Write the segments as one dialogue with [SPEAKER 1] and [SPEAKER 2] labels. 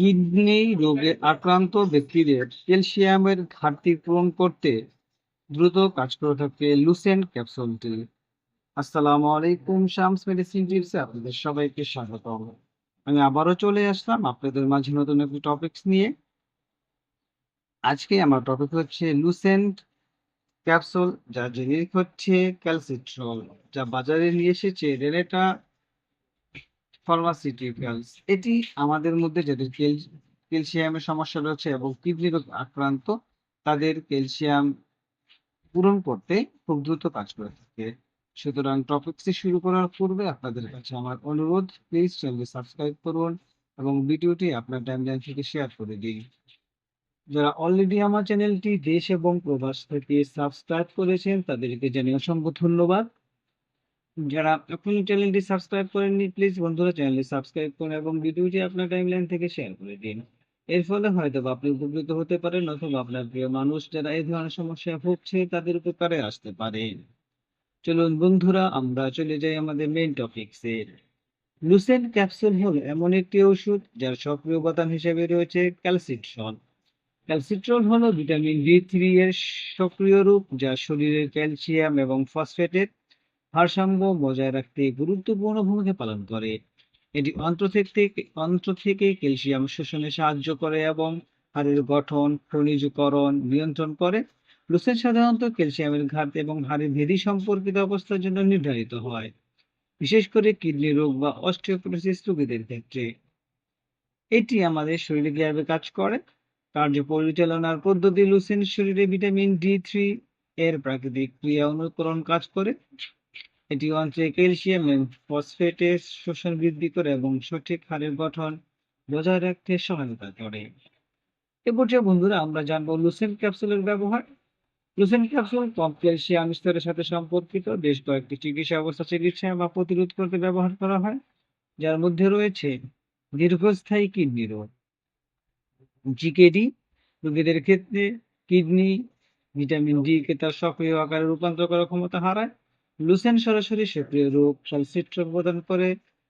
[SPEAKER 1] Kidney রোগে আক্রান্ত ব্যক্তিদের ক্যালসিয়ামের ঘাটতি পূরণ করতে দ্রুত কাজ করে থাকে লুসেন্ট ক্যাপসুলটি। আসসালামু আলাইকুম, শামস মেডিসিন টিপসে আপনাদের সবাইকে স্বাগতম। আমি আবারও চলে আসলাম আপনাদের মাঝে নতুন একটি টপিকস নিয়ে। আজকে আমার টপিক হচ্ছে লুসেন্ট ক্যাপসুল, যা জেনেরিক হচ্ছে ক্যালসিট্রল, যা বাজারে নিয়ে এসেছে রেনেটা ফার্মাসিউটিক্যালস। এটি আমাদের মধ্যে যাদের ক্যাল- ক্যালসিয়ামের সমস্যা রয়েছে এবং কিডনি রোগ আক্রান্ত, তাদের ক্যালসিয়াম পূরণ করতে খুব দ্রুত কাজ করে থাকে। সুতরাং টপিকটি শুরু করার পূর্বে আপনাদের কাছে আমার অনুরোধ প্লিজ চ্যানেলটি সাবস্ক্রাইব করুন এবং ভিডিওটি আপনার টাইমলাইন থেকে শেয়ার করে দিন। যারা অলরেডি আমার চ্যানেলটি দেশ এবং প্রবাস থেকে সাবস্ক্রাইব করেছেন, তাদেরকে জানিয়ে অসংখ্য ধন্যবাদ। যারা এখনও চ্যানেলটি সাবস্ক্রাইব করেননি প্লিজ বন্ধুরা চ্যানেলটি সাবস্ক্রাইব করুন এবং ভিডিওটি আপনার টাইমলাইন থেকে শেয়ার করে দিন। এর ফলে হয়তো আপনি উপকৃত হতে পারেন অথবা আপনার প্রিয় মানুষ যারা এই ধরনের সমস্যায় ভুগছে তাদের উপকারে আসতে পারে। চলুন বন্ধুরা, আমরা চলে যাই আমাদের মেইন টপিকসে লুসেন্ট ক্যাপসুল হল এমন একটি ওষুধ যার সক্রিয় উপাদান হিসেবে রয়েছে ক্যালসিট্রল ক্যালসিট্রল হলো ভিটামিন ডি থ্রি এর সক্রিয় রূপ যা শরীরের ক্যালসিয়াম এবং ফসফেটের ভারসাম্য বজায় রাখতে গুরুত্বপূর্ণ ভূমিকা পালন করে। এটি অন্ত্র থেকে অন্ত্র থেকে ক্যালসিয়াম শোষণে সাহায্য করে এবং হাড়ের গঠন, খনিজকরণ নিয়ন্ত্রণ করে। লুসেন সাধারণত ক্যালসিয়ামের ঘাটতি এবং হাড়ের ভেদি সম্পর্কিত অবস্থার জন্য নির্ধারিত হয়, বিশেষ করে কিডনি রোগ বা অস্টিওপোরোসিস রোগীদের ক্ষেত্রে। এটি আমাদের শরীরে কীভাবে কাজ করে। কার্য পরিচালনার পদ্ধতি লুসেন শরীরে ভিটামিন ডি থ্রি এর প্রাকৃতিক ক্রিয়া অনুকরণ কাজ করে। এটি অঞ্চলে ক্যালসিয়াম এবং ফসফেটের শোষণ বৃদ্ধি করে এবং সঠিক হাড়ের গঠন বজায় রাখতে সহায়তা করে। এ পর্যায়ে বন্ধুরা, আমরা জানব লুসেন ক্যাপসুলের ব্যবহার। লুসেন ক্যাপসুল কম ক্যালসিয়াম স্তরের সাথে সম্পর্কিত। বেশ কয়েকটি চিকিৎসা অবস্থা চিকিৎসা বা প্রতিরোধ করতে ব্যবহার করা হয়, যার মধ্যে রয়েছে দীর্ঘস্থায়ী কিডনি রোগ, জিকেডি, রোগীদের ক্ষেত্রে কিডনি, ভিটামিন ডি কে তার সক্রিয় আকারে রূপান্তর করার ক্ষমতা হারায় লুসেন সরাসরি সক্রিয় রোগ ক্যালসিট্রল প্রদান করে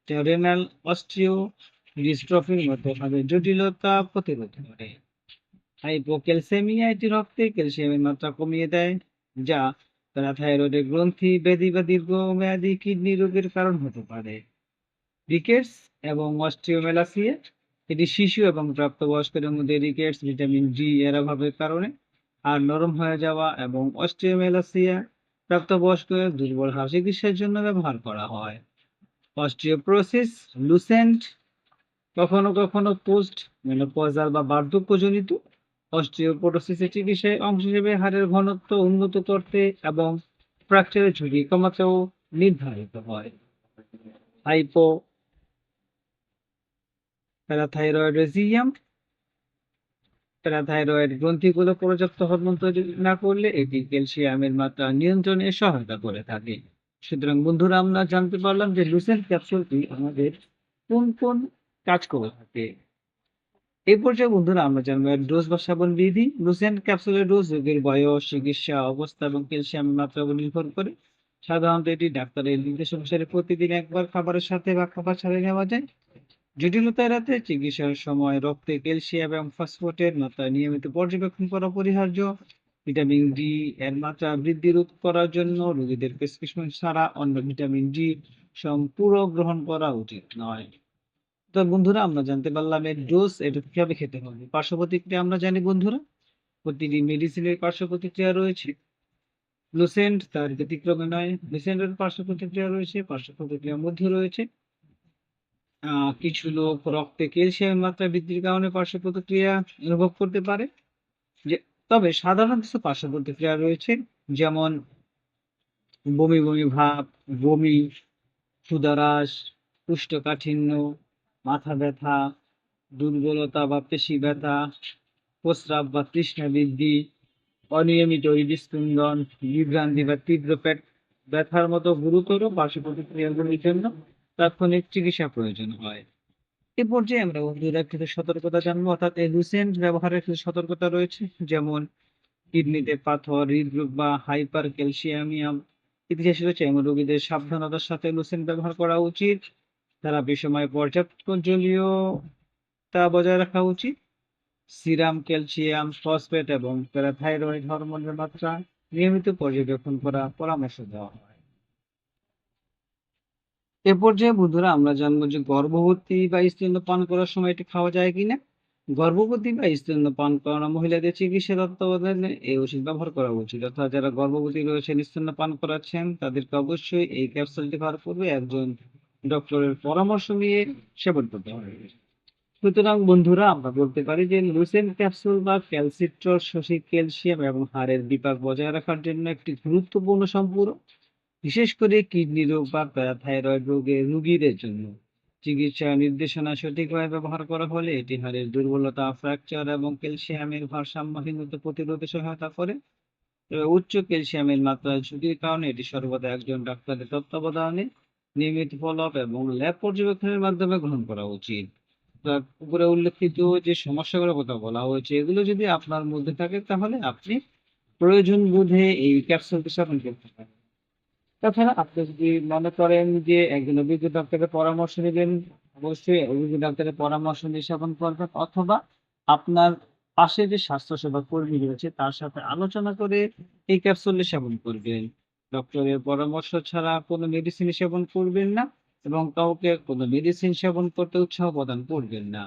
[SPEAKER 1] যা রেনাল অস্ট্রিও ডিস্ট্রফির মতো ভাবে জটিলতা প্রতিরোধ করে। হাইপোক্যালসেমিয়া এটি রক্তে ক্যালসিয়ামের মাত্রা কমিয়ে দেয়, যা প্যারাথাইরয়েডের গ্রন্থি ব্যাধি বা দীর্ঘমেয়াদী কিডনি রোগের কারণ হতে পারে। রিকেটস এবং অস্টিওমেলাসিয়া এটি শিশু এবং প্রাপ্তবয়স্কদের মধ্যে রিকেটস, ভিটামিন ডি এর অভাবের কারণে আর নরম হয়ে যাওয়া এবং অস্টিওমেলাসিয়া প্রাপ্তবয়স্কদের দুর্বল হাড় চিকিৎসার জন্য ব্যবহার করা হয়। অস্টিওপ্রোসিস, লুসেন্ট, কখনো কখনো পোস্ট, মেনোপজাল বা বার্ধক্যজনিত অস্টিওপোরোসিসের চিকিৎসায় অংশ হিসেবে হাড়ের ঘনত্ব উন্নত করতে এবং ফ্র্যাকচারের ঝুঁকি কমাতেও নির্ধারিত হয়। হাইপো প্যারাথাইরয়েডিজিয়াম প্যারাথাইরয়েড গ্রন্থিগুলো পর্যাপ্ত হরমোন তৈরি না করলে এটি ক্যালসিয়ামের মাত্রা নিয়ন্ত্রণে সহায়তা করে থাকে। সুতরাং বন্ধুরা, আমরা জানতে পারলাম যে লুসেন্ট ক্যাপসুলটি আমাদের কোন কোন কাজ করে থাকে। এই পর্যায়ে বন্ধুরা, আমরা জানব ডোজ বা সেবন বিধি। লুসেন্ট ক্যাপসুলের ডোজ রোগীর বয়স, চিকিৎসা অবস্থা এবং ক্যালসিয়ামের মাত্রা উপর নির্ভর করে। সাধারণত এটি ডাক্তারের নির্দেশ অনুসারে প্রতিদিন একবার খাবারের সাথে বা খাবার ছাড়িয়ে নেওয়া যায়। জটিলতা এড়াতে চিকিৎসার সময় রক্তে ক্যালসিয়াম এবং ফসফেটের মাত্রা নিয়মিত পর্যবেক্ষণ করা অপরিহার্য ভিটামিন ডি এর মাত্রা বৃদ্ধি রোধ করার জন্য রোগীদের প্রেসক্রিপশন ছাড়া অন্য ভিটামিন ডি সম্পূর্ণ গ্রহণ করা উচিত নয়। তো বন্ধুরা, আমরা জানতে পারলাম এর ডোজ এটা কীভাবে খেতে হবে। পার্শ্ব প্রতিক্রিয়া আমরা জানি বন্ধুরা, প্রতিটি মেডিসিনের পার্শ্ব প্রতিক্রিয়া রয়েছে। লুসেন্ট তার ব্যতিক্রমে নয় লুসেন্টের পার্শ্ব প্রতিক্রিয়া রয়েছে পার্শ্ব প্রতিক্রিয়ার মধ্যে রয়েছে। কিছু লোক রক্তে ক্যালসিয়াম মাত্রা বৃদ্ধির কারণে পার্শ্ব প্রতিক্রিয়া অনুভব করতে পারে। যে, তবে সাধারণ কিছু পার্শ্ব প্রতিক্রিয়া রয়েছে, যেমন বমি বমি ভাব, বমি, ক্ষুধারাস কুষ্ঠকাঠিন্য মাথা ব্যথা, দুর্বলতা বা পেশি ব্যথা, প্রস্রাব বা তৃষ্ণা বৃদ্ধি, অনিয়মিত হৃদস্পন্দন, বিভ্রান্তি বা তীব্র পেট ব্যথার মতো গুরুতর পার্শ্ব প্রতিক্রিয়াগুলির জন্য তাৎক্ষণিক চিকিৎসা প্রয়োজন হয়। এ পর্যায়ে আমরা বন্ধুরা কিছু সতর্কতা জানব, অর্থাৎ এই লুসেন্ট ব্যবহারের কিছু সতর্কতা রয়েছে, যেমন কিডনিতে পাথর, হৃদরোগ বা হাইপার ক্যালসিয়ামিয়াম ইতিহাস রয়েছে, এমন রোগীদের সাবধানতার সাথে লুসেন্ট ব্যবহার করা উচিত। তারা বিষময় পর্যাপ্ত জলীয় তা বজায় রাখা উচিত। সিরাম, ক্যালসিয়াম, ফসফেট এবং প্যারাথাইরয়েড হরমোনের মাত্রা নিয়মিত পর্যবেক্ষণ করা, পরামর্শ দেওয়া হয়। এ পর্যায়ে বন্ধুরা আমরা জানব যে গর্ভবতী বা স্তন্যপান করার সময় এটি খাওয়া যায় কিনা? গর্ভবতী বা স্তন্যপান করানো মহিলাদের চিকিৎসা তত্ত্বাবধানে এই ওষুধ ব্যবহার করা উচিত। অর্থাৎ যারা গর্ভবতী রয়েছেন, স্তন্যপান করাচ্ছেন, তাদেরকে অবশ্যই এই ক্যাপসুলটি খাওয়ার পূর্বে একজন ডক্টরের পরামর্শ নিয়ে সেবন করতে হবে। সুতরাং বন্ধুরা, আমরা বলতে পারি যে লুসেন ক্যাপসুল বা ক্যালসিট্রল শোষিত ক্যালসিয়াম এবং হাড়ের বিপাক বজায় রাখার জন্য একটি গুরুত্বপূর্ণ সম্পূরক। বিশেষ করে কিডনি রোগ বা প্যারাথাইরয়েড রোগের রোগীদের জন্য। চিকিৎসা নির্দেশনা সঠিকভাবে ব্যবহার করা হলে এটি হাড়ের দুর্বলতা ফ্র্যাকচার এবং ক্যালসিয়ামের ভারসাম্যহীনতা প্রতিরোধে সহায়তা করে। উচ্চ ক্যালসিয়ামের মাত্রা ঝুঁকির কারণে এটি সর্বদা একজন ডাক্তারের তত্ত্বাবধানে, নিয়মিত ফলো আপ এবং ল্যাব পর্যবেক্ষণের মাধ্যমে গ্রহণ করা উচিত। উপরে উল্লেখিত যে সমস্যাগুলোর কথা বলা হয়েছে, এগুলো যদি আপনার মধ্যে থাকে, তাহলে আপনি প্রয়োজন বুঝে এই ক্যাপসুলটি সেবন করতে পারেন। তাছাড়া আপনি যদি মনে করেন যে একজন অভিজ্ঞ ডাক্তারের পরামর্শ নেবেন, অবশ্যই অভিজ্ঞ ডাক্তারের পরামর্শ নিয়ে সেবন করবেন অথবা আপনার পাশে যে স্বাস্থ্যসেবা কর্মী রয়েছে, তার সাথে আলোচনা করে এই ক্যাপসুলটি সেবন করবেন। ডক্টরের পরামর্শ ছাড়া কোনো মেডিসিন সেবন করবেন না এবং কাউকে কোনো মেডিসিন সেবন করতে উৎসাহ প্রদান করবেন না।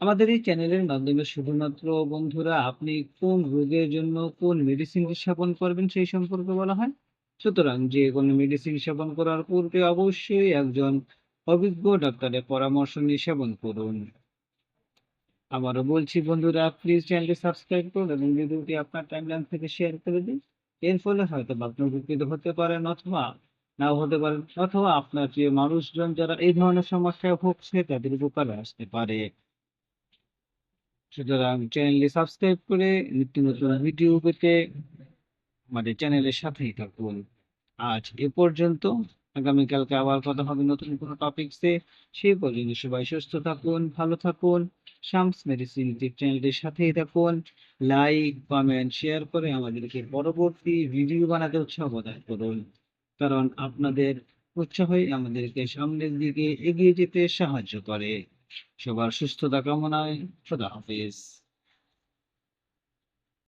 [SPEAKER 1] আমাদের এই চ্যানেলের মাধ্যমে শুধুমাত্র বন্ধুরা আপনি কোন রোগের জন্য কোন মেডিসিন সেবন করবেন সেই সম্পর্কে বলা হয়। সুতরাং যে কোনো মেডিসিন সেবন করার পূর্বে অবশ্যই একজন অভিজ্ঞ ডাক্তারের পরামর্শ নিয়ে সেবন করুন। আবারও বলছি বন্ধুরা প্লিজ চ্যানেলটি সাবস্ক্রাইব করুন এবং ভিডিওটি আপনার টাইমলাইন থেকে শেয়ার করে দিন। এর ফলে হয়তো আপনি উপকৃত হতে পারেন অথবা নাও হতে পারেন, অথবা আপনার যে মানুষজন যারা এই ধরনের সমস্যায় ভুগছে তাদের উপকারে আসতে পারে। সুতরাং চ্যানেলটি সাবস্ক্রাইব করে নিত্য নতুন ভিডিও পেতে আমাদের চ্যানেলের সাথেই থাকুন। আজ এ পর্যন্ত। আগামীকালকে আবার কথা হবে নতুন কোনো টপিকসে সেই পর্যন্ত সবাই সুস্থ থাকুন, ভালো থাকুন। শামস মেডিসিন ইউটিউব চ্যানেলটির সাথেই থাকুন। লাইক কমেন্ট শেয়ার করে আমাদেরকে পরবর্তী ভিডিও বানাতে উৎসাহ প্রদান করুন। কারণ আপনাদের উৎসাহই আমাদেরকে সামনের দিকে এগিয়ে যেতে সাহায্য করে। সবার সুস্থতা কামনায় খোদা হাফিজ।